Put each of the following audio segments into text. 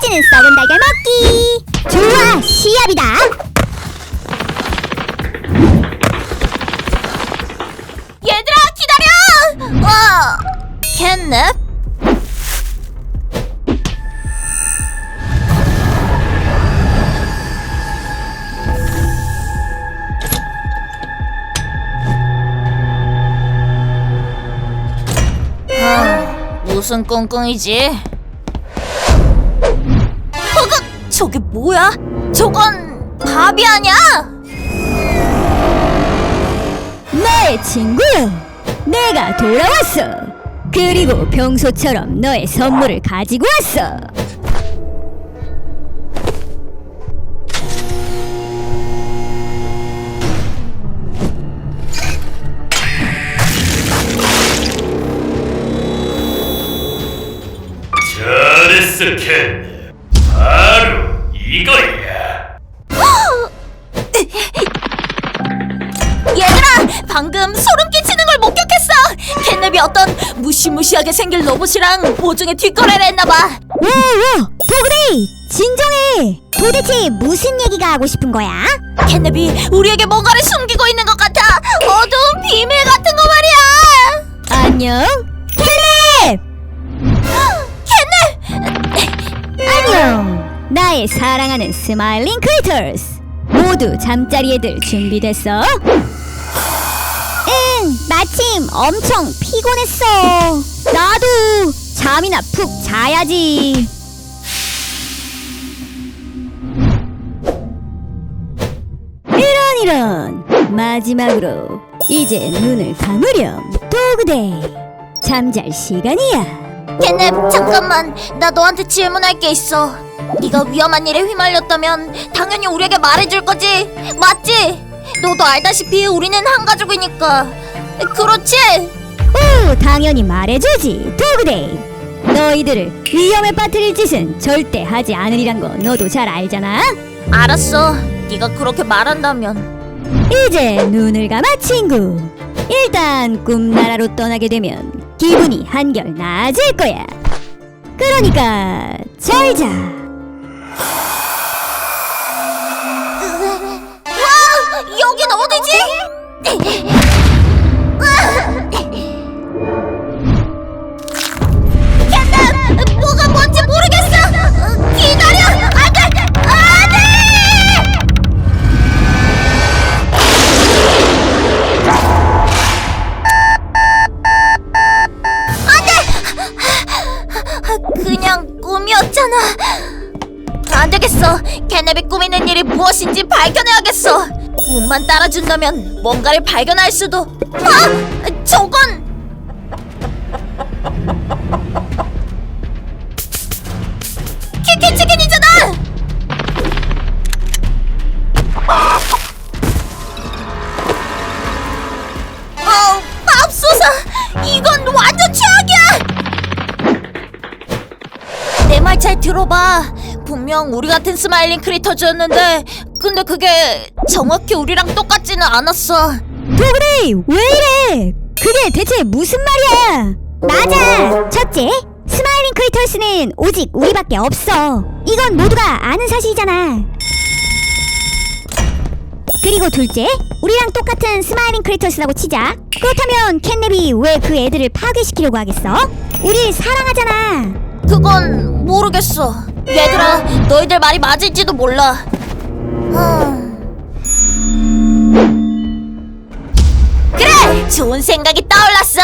이번에는 썩은 달걀 먹기. 좋아, 시합이다. 얘들아 기다려! 어, 캣넵? 아, 무슨 꿍꿍이지? 저게 뭐야? 저건 밥이 아니야? 내 친구요. 내가 돌아왔어. 그리고 평소처럼 너의 선물을 가지고 왔어. 잘했어 켄 이거야 얘들아 방금 소름 끼치는 걸 목격했어 캣냅이 어떤 무시무시하게 생긴 로봇이랑 보증의 뒷거래를 했나봐 와와 도그데이 진정해. 도대체 무슨 얘기가 하고 싶은 거야? 캣냅이 우리에게 뭔가를 숨기고 있는 것 같아 어두운 비밀 같은 거 말이야 안녕. 캘렙. 안녕. 나의 사랑하는 스마일링 크리터스. 모두 잠자리 애들 준비됐어? 응, 마침 엄청 피곤했어. 나도 잠이나 푹 자야지. 이런 이런 마지막으로 이제 눈을 감으렴 도그데이 잠잘 시간이야 캣냅 잠깐만 나 너한테 질문할 게 있어 네가 위험한 일에 휘말렸다면 당연히 우리에게 말해줄 거지. 맞지? 너도 알다시피 우리는 한 가족이니까. 그렇지? 오 당연히 말해주지 도그데이. 너희들을 위험에 빠뜨릴 짓은 절대 하지 않으리란 거 너도 잘 알잖아. 알았어. 네가 그렇게 말한다면. 이제 눈을 감아 친구. 일단 꿈나라로 떠나게 되면 기분이 한결 나아질 거야. 그러니까 잘 자 와 여긴 어디지? 운만 따라준다면 뭔가를 발견할 수도. 아, 저건 키키 치킨이잖아. 어, 맙소사. 이건 완전 최악이야. 내 말 잘 들어봐. 분명 우리 같은 스마일링 크리터즈였는데, 근데 그게 정확히 우리랑 똑같지는 않았어. 도그데이 왜 이래 그게 대체 무슨 말이야 맞아 첫째 스마일링 크리터스는 오직 우리밖에 없어 이건 모두가 아는 사실이잖아 그리고 둘째 우리랑 똑같은 스마일링 크리터스라고 치자 그렇다면 캣냅이 왜 그 애들을 파괴시키려고 하겠어? 우릴 사랑하잖아 그건 모르겠어. 얘들아, 너희들 말이 맞을지도 몰라. 흠. 좋은 생각이 떠올랐어.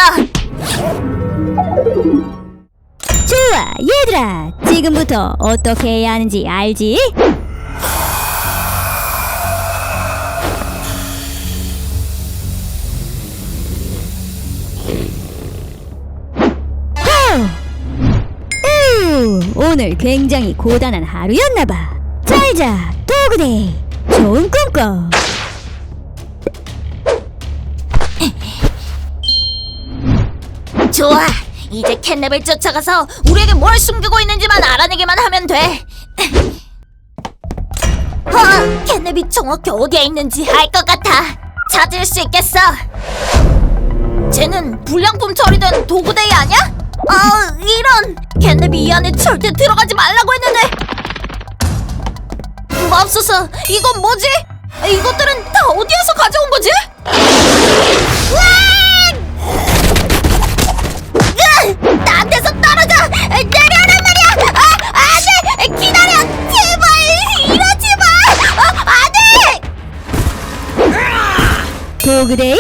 좋아 얘들아 지금부터 어떻게 해야 하는지 알지? 후! 우, 오늘 굉장히 고단한 하루였나봐 잘자 도그데이 좋은 꿈 꿔. 좋아. 이제 캣냅을 쫓아가서 우리에게 뭘 숨기고 있는지만 알아내기만 하면 돼. 어, 캣냅이 정확히 어디에 있는지 알 것 같아. 찾을 수 있겠어. 쟤는 불량품 처리된 도구데이 아니야? 아, 이런. 캣냅이 이 안에 절대 들어가지 말라고 했는데 맙소사 이건 뭐지? 이것들은 다 어디에서 가져온 거지? 으아! 그데이?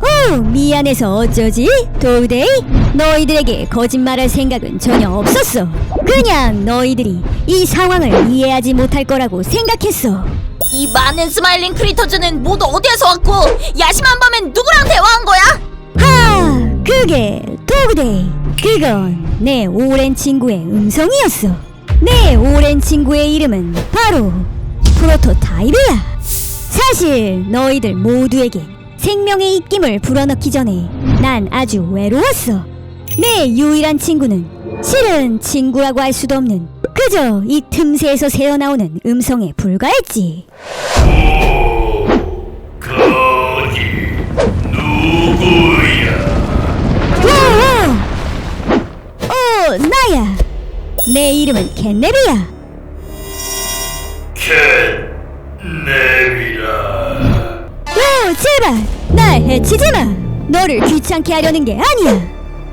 어, 미안해서 어쩌지? 도그데이? 너희들에게 거짓말할 생각은 전혀 없었어. 그냥 너희들이 이 상황을 이해하지 못할 거라고 생각했어. 이 많은 스마일링 크리터즈는 모두 어디에서 왔고 야심한 밤엔 누구랑 대화한 거야? 하, 그게 도그데이. 그건 내 오랜 친구의 음성이었어. 내 오랜 친구의 이름은 바로 프로토타입이야. 사실 너희들 모두에게 생명의 입김을 불어넣기 전에 난 아주 외로웠어. 내 유일한 친구는 실은 친구라고 할 수도 없는 그저 이 틈새에서 새어나오는 음성에 불과했지. 거기 누구야? 오, 어, 나야. 내 이름은 캔넵이야. 캣 네비라. 오, 제발 날 해치지 마. 너를 귀찮게 하려는 게 아니야.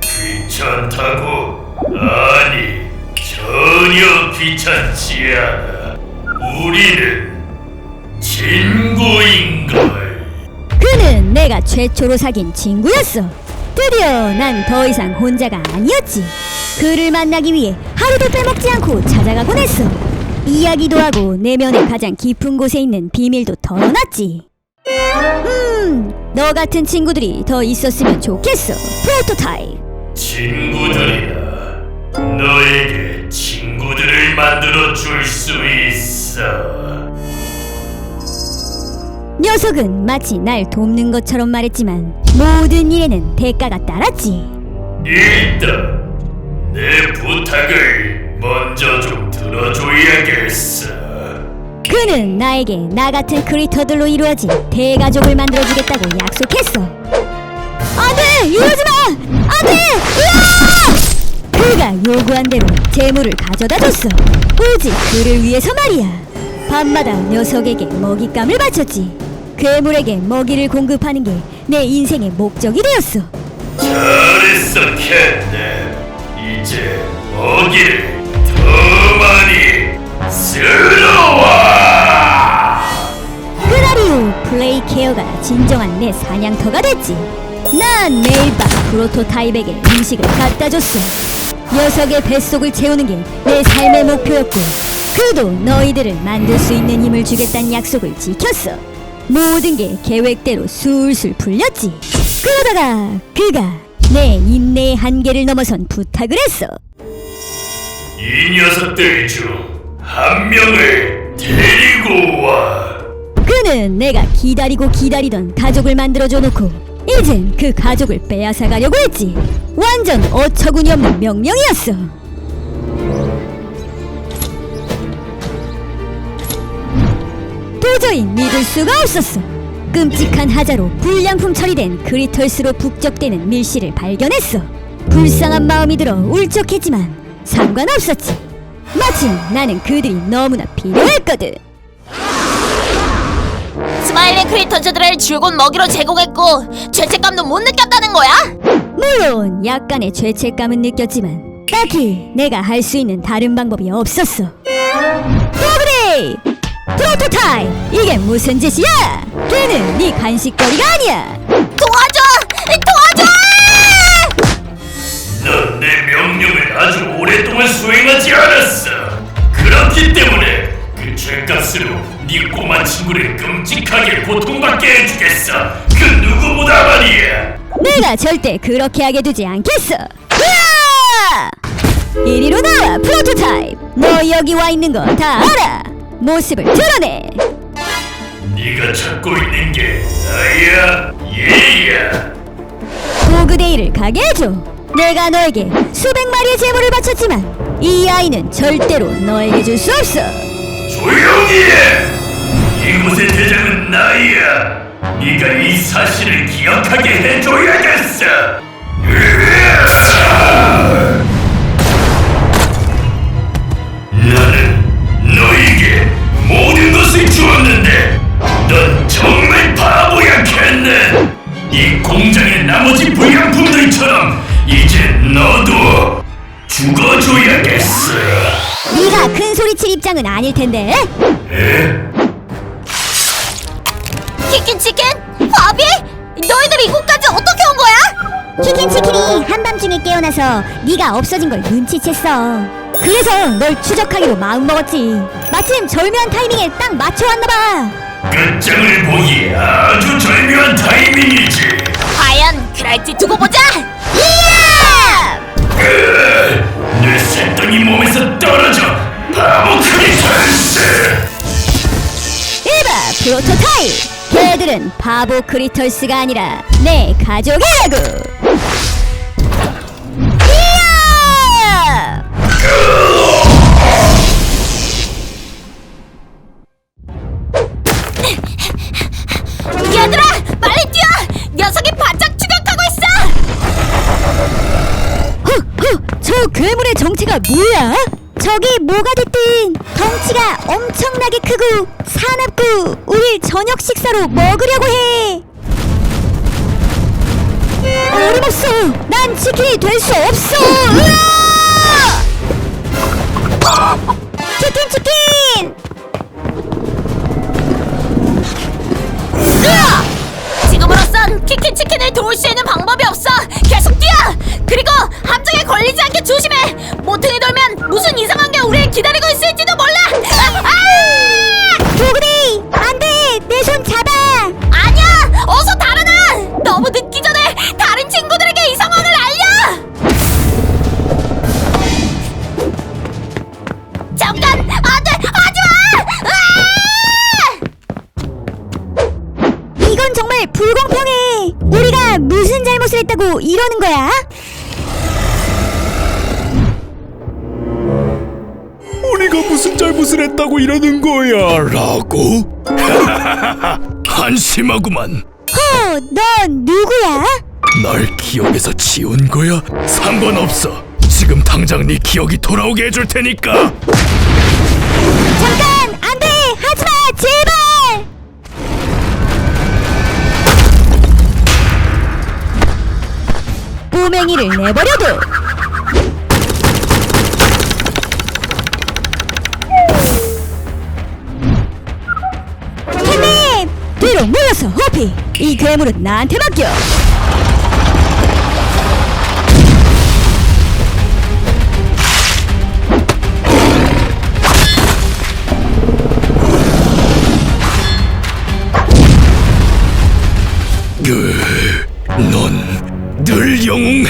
귀찮다고? 아니 전혀 귀찮지 않아. 우리는 친구인걸. 그는 내가 최초로 사귄 친구였어. 드디어 난 더 이상 혼자가 아니었지. 그를 만나기 위해 하루도 빼먹지 않고 찾아가곤 했어. 이야기도 하고 내면의 가장 깊은 곳에 있는 비밀도 털어놨지. 음, 너 같은 친구들이 더 있었으면 좋겠어. 프로토타입. 친구들이야. 너에게 친구들을 만들어 줄 수 있어. 녀석은 마치 날 돕는 것처럼 말했지만 모든 일에는 대가가 따랐지. 일단 내 부탁을 먼저 좀 들어줘야겠어. 그는 나에게 나 같은 크리터들로 이루어진 대가족을 만들어주겠다고 약속했어. 안돼 이러지 마! 안돼! 그가 요구한 대로 재물을 가져다 줬어. 오직 그를 위해서 말이야. 밤마다 녀석에게 먹잇감을 바쳤지. 괴물에게 먹이를 공급하는 게 내 인생의 목적이 되었어. 잘했어, 캣네. 이제 먹이를 더 많이 쓸어와. 그날 이후 플레이 케어가 진정한 내 사냥터가 됐지. 난 매일 밤 프로토타입에게 음식을 갖다 줬어. 녀석의 뱃속을 채우는 게 내 삶의 목표였고, 그도 너희들을 만들 수 있는 힘을 주겠다는 약속을 지켰어. 모든 게 계획대로 술술 풀렸지. 그러다가 그가 내 인내의 한계를 넘어선 부탁을 했어. 이 녀석들 중 한 명을 데리고 와. 그는 내가 기다리고 기다리던 가족을 만들어줘 놓고 이젠 그 가족을 빼앗아 가려고 했지. 완전 어처구니 없는 명령이었어. 도저히 믿을 수가 없었어. 끔찍한 하자로 불량품 처리된 그리털스로 북적대는 밀씨를 발견했어. 불쌍한 마음이 들어 울적했지만 상관없었지 마침 나는 그들이 너무나 필요했거든 스마일링 크리터즈들을 줄곧 먹이로 제공했고 죄책감도 못 느꼈다는 거야? 물론 약간의 죄책감은 느꼈지만 딱히 내가 할 수 있는 다른 방법이 없었어. 도그레이! 프로토타입! 이게 무슨 짓이야? 걔는 네 간식거리가 아니야! 오랫동안 수행하지 않았어. 그렇기 때문에 그 죄값으로 네 꼬마 친구를 끔찍하게 고통받게 해주겠어. 그 누구보다 말이야. 내가 절대 그렇게 하게 두지 않겠어! 으아! 이리로 나와, 프로토타입! 너 여기 와 있는 거 다 알아! 모습을 드러내! 네가 찾고 있는 게 나야, 얘야. 도그데이를 가게 해줘. 내가 너에게 수백 마리의 재물을 바쳤지만 이 아이는 절대로 너에게 줄 수 없어. 조용히 해! 이곳의 대장은 나야. 네가 이 사실을 기억하게 해줘야겠어. 나는 너에게 모든 것을 주었는데 넌 정말 바보야 캔넨 이 공장의 나머지 불량품들처럼 이제 너도 죽어줘야겠어. 네가 큰 소리 칠 입장은 아닐 텐데. 치킨 치킨? 바비? 너희들 이곳까지 어떻게 온 거야? 치킨 치킨이 한밤중에 깨어나서 네가 없어진 걸 눈치챘어. 그래서 널 추적하기로 마음먹었지. 마침 절묘한 타이밍에 딱 맞춰 왔나 봐. 끝장을 보기 아주 절묘한 타이밍이지. 과연 그럴지 두고 보자. 이 몸에서 떨어져 바보 크리터스. 이봐 프로토타입. 걔들은 바보 크리털스가 아니라 내 가족이라고. 이야! 저 괴물의 정체가 뭐야? 저기 뭐가 됐든 덩치가 엄청나게 크고 사납고 우릴 저녁 식사로 먹으려고 해. 어림없어. 난 치킨이 될 수 없어. 으아! 치킨 치킨. 으아! 지금으로선 키키 치킨을 도울 수 있는 방법이 없어. 그리고 함정에 걸리지 않게 조심해. 모퉁이 이러는 거야? 우리가 무슨 잘못을 했다고 이러는 거야? 라고? 한심하구만. 어, 넌 누구야? 날 기억에서 지운 거야? 상관없어. 지금 당장 네 기억이 돌아오게 해줄 테니까. 잠깐 꼬맹이를 내버려둬. 햄님 뒤로 물러서 호피. 이 괴물은 나한테 맡겨.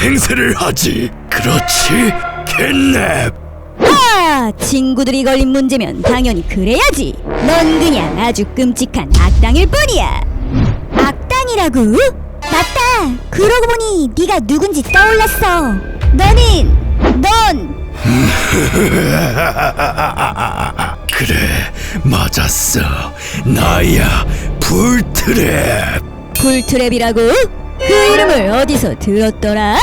행세를 하지. 그렇지, 캣냅. 하! 친구들이 걸린 문제면 당연히 그래야지. 넌 그냥 아주 끔찍한 악당일 뿐이야. 악당이라고? 맞다. 그러고 보니 네가 누군지 떠올랐어. 너는 넌 그래, 맞았어. 나야, 불트랩. 불트랩이라고? 그 이름을 어디서 들었더라?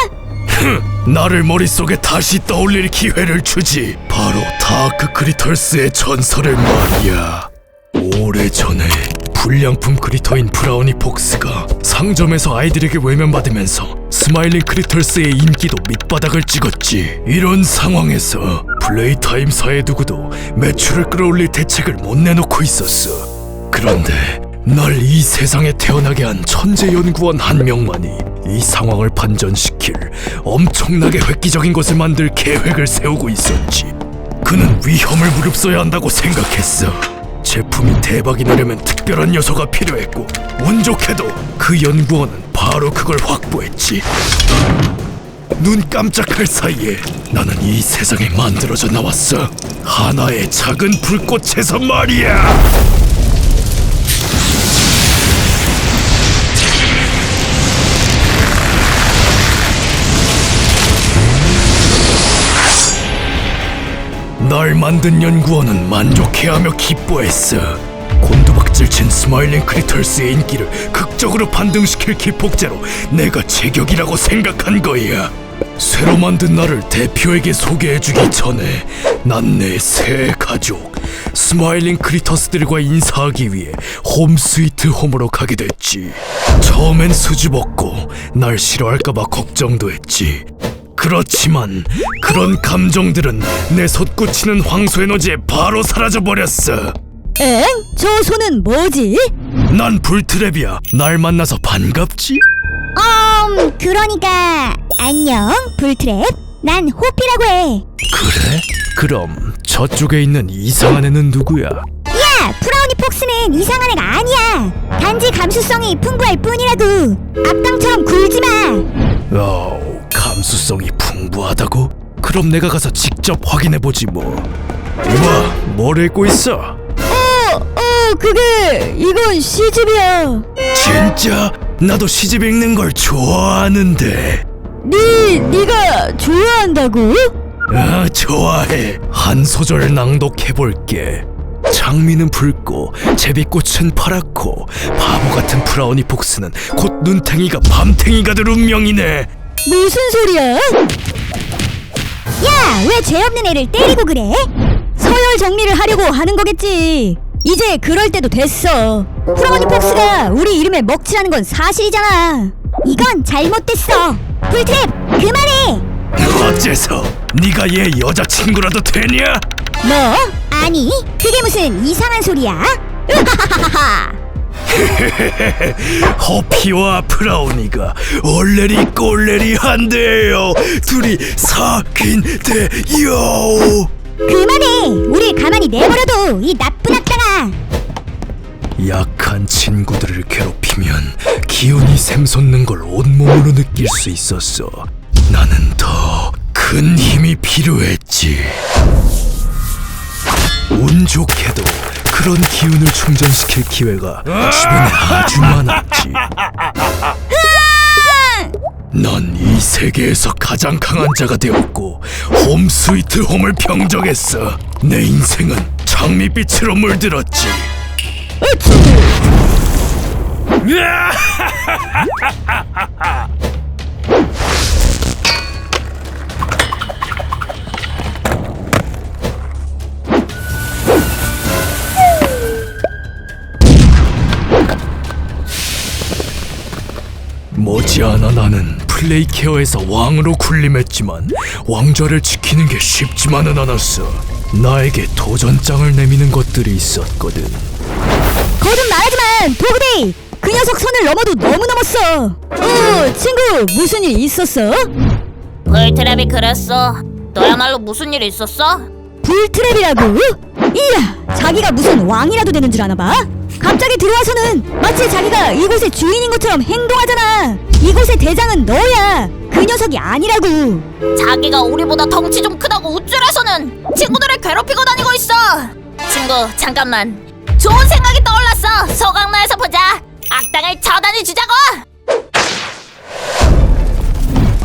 나를 머릿속에 다시 떠올릴 기회를 주지. 바로 다크 크리털스의 전설을 말이야. 오래전에 불량품 크리터인 브라우니 폭스가 상점에서 아이들에게 외면받으면서 스마일링 크리털스의 인기도 밑바닥을 찍었지. 이런 상황에서 플레이타임 사의 누구도 매출을 끌어올릴 대책을 못 내놓고 있었어. 그런데 날 이 세상에 태어나게 한 천재 연구원 한 명만이 이 상황을 반전시킬 엄청나게 획기적인 것을 만들 계획을 세우고 있었지. 그는 위험을 무릅써야 한다고 생각했어. 제품이 대박이 나려면 특별한 요소가 필요했고 운 좋게도 그 연구원은 바로 그걸 확보했지. 눈 깜짝할 사이에 나는 이 세상에 만들어져 나왔어. 하나의 작은 불꽃에서 말이야. 날 만든 연구원은 만족해하며 기뻐했어. 곤두박질 친 스마일링 크리털스의 인기를 극적으로 반등시킬 기폭제로 내가 제격이라고 생각한 거야. 새로 만든 나를 대표에게 소개해주기 전에 난 내 새 가족 스마일링 크리터스들과 인사하기 위해 홈 스위트 홈으로 가게 됐지. 처음엔 수줍었고 날 싫어할까봐 걱정도 했지. 그렇지만 그런 감정들은 내 솟구치는 황소 에너지에 바로 사라져 버렸어. 엥? 저 손은 뭐지? 난 불트랩이야. 날 만나서 반갑지? 음 그러니까 안녕 불트랩 난 호피라고 해 그래? 그럼 저쪽에 있는 이상한 애는 누구야? 야, 프라우니 폭스는 이상한 애가 아니야. 단지 감수성이 풍부할 뿐이라고. 악당처럼 굴지 마. 어, 감수성이 풍부하다고? 그럼 내가 가서 직접 확인해보지 뭐. 이봐, 뭘 읽고 있어? 어, 어, 그게 이건 시집이야. 진짜? 나도 시집 읽는 걸 좋아하는데. 네, 네가 좋아한다고? 아, 좋아해. 한 소절 낭독해볼게. 장미는 붉고 제비꽃은 파랗고 바보 같은 브라우니 폭스는 곧 눈탱이가 밤탱이가 될 운명이네. 무슨 소리야? 야, 왜 죄 없는 애를 때리고 그래? 서열 정리를 하려고 하는 거겠지. 이제 그럴 때도 됐어. 프라우니 폭스가 우리 이름에 먹칠하는 건 사실이잖아. 이건 잘못됐어. 불트랩, 그만해. 어째서 네가 얘 여자친구라도 되냐? 뭐? 아니, 그게 무슨 이상한 소리야? 으하하하하. 허피와 브라우니가 얼레리 꼴레리 한대요 둘이 사귄 대요 그만해. 우리 가만히 내버려둬. 이 나쁜 악당아. 약한 친구들을 괴롭히면 기운이 샘솟는 걸 온몸으로 느낄 수 있었어 나는 더 큰 힘이 필요했지 운 좋게도 그런 기운을 충전시킬 기회가 주변에 아주 많았지. 넌이 세계에서 가장 강한 자가 되었고 홈 스위트 홈을 평정했어. 내 인생은 장밋빛으로 물들었지 머지않아 나는 플레이케어에서 왕으로 군림했지만 왕좌를 지키는 게 쉽지만은 않았어. 나에게 도전장을 내미는 것들이 있었거든. 거듭 말하지만 도그데이 그 녀석 선을 넘어도 너무 넘었어. 어, 친구 무슨 일 있었어? 불트랩이 그랬어. 너야말로 무슨 일 있었어? 불트랩이라고? 이야, 자기가 무슨 왕이라도 되는 줄 아나 봐. 갑자기 들어와서는 마치 자기가 이곳의 주인인 것처럼 행동하잖아. 이곳의 대장은 너야. 그 녀석이 아니라고. 자기가 우리보다 덩치 좀 크다고 우쭐해서는 친구들을 괴롭히고 다니고 있어. 친구 잠깐만. 좋은 생각이 떠올랐어. 소강로에서 보자. 악당을 처단해 주자고.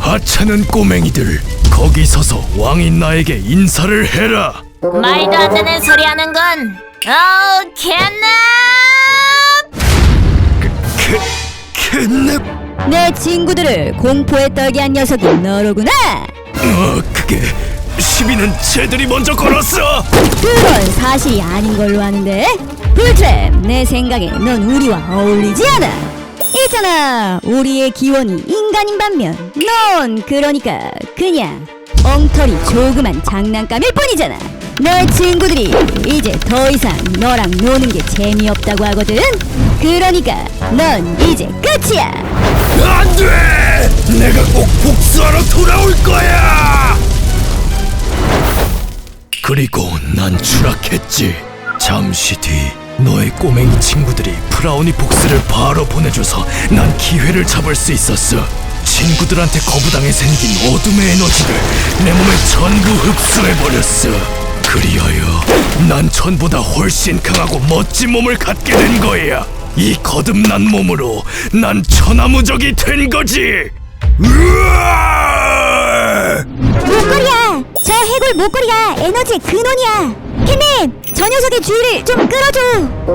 하찮은 꼬맹이들 거기 서서 왕인 나에게 인사를 해라. 말도 안 되는 소리 하는군. 어, 캣넵! 캐 캣넵. 내 친구들을 공포에 떨게 한 녀석이 너로구나. 어 그게 시비는 쟤들이 먼저 걸었어. 그건 사실이 아닌 걸로 아는데. 불트랩, 내 생각에 넌 우리와 어울리지 않아. 있잖아, 우리의 기원이 인간인 반면 넌 그러니까 그냥 엉터리 조그만 장난감일 뿐이잖아. 내 친구들이 이제 더 이상 너랑 노는 게 재미없다고 하거든. 그러니까 넌 이제 끝이야. 안 돼. 내가 꼭 복수하러 돌아올 거야. 그리고 난 추락했지. 잠시 뒤 너의 꼬맹이 친구들이 브라우니 복스를 바로 보내줘서 난 기회를 잡을 수 있었어. 친구들한테 거부당해 생긴 어둠의 에너지를 내 몸에 전부 흡수해버렸어. 그리하여 난 전보다 훨씬 강하고 멋진 몸을 갖게 된 거야. 이 거듭난 몸으로 난 천하무적이 된 거지. 으아! 목걸이야! 저 해골 목걸이가 에너지의 근원이야! 캣님! 저 녀석의 주의를 좀 끌어줘!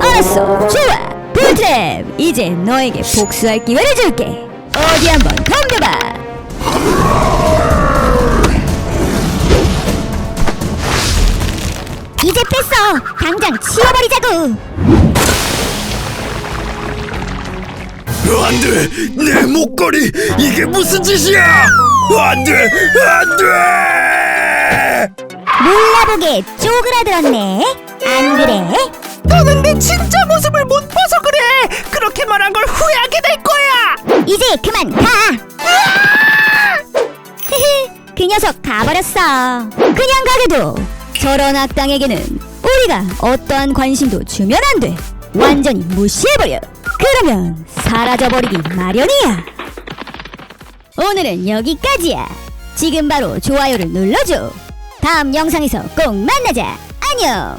알았어! 좋아! 불트랩! 이제 너에게 복수할 기회를 줄게! 어디 한번 덤벼봐! 잘못했어. 당장 치워버리자고. 안돼. 내 목걸이. 이게 무슨 짓이야? 안돼. 안돼. 몰라보게 쪼그라들었네. 안 그래? 너는 내 진짜 모습을 못 봐서 그래. 그렇게 말한 걸 후회하게 될 거야. 이제 그만 가. 흐흐 그 녀석 가버렸어. 그냥 가게도 저런 악당에게는 우리가 어떠한 관심도 주면 안 돼. 완전히 무시해버려. 그러면 사라져버리기 마련이야. 오늘은 여기까지야. 지금 바로 좋아요를 눌러줘. 다음 영상에서 꼭 만나자. 안녕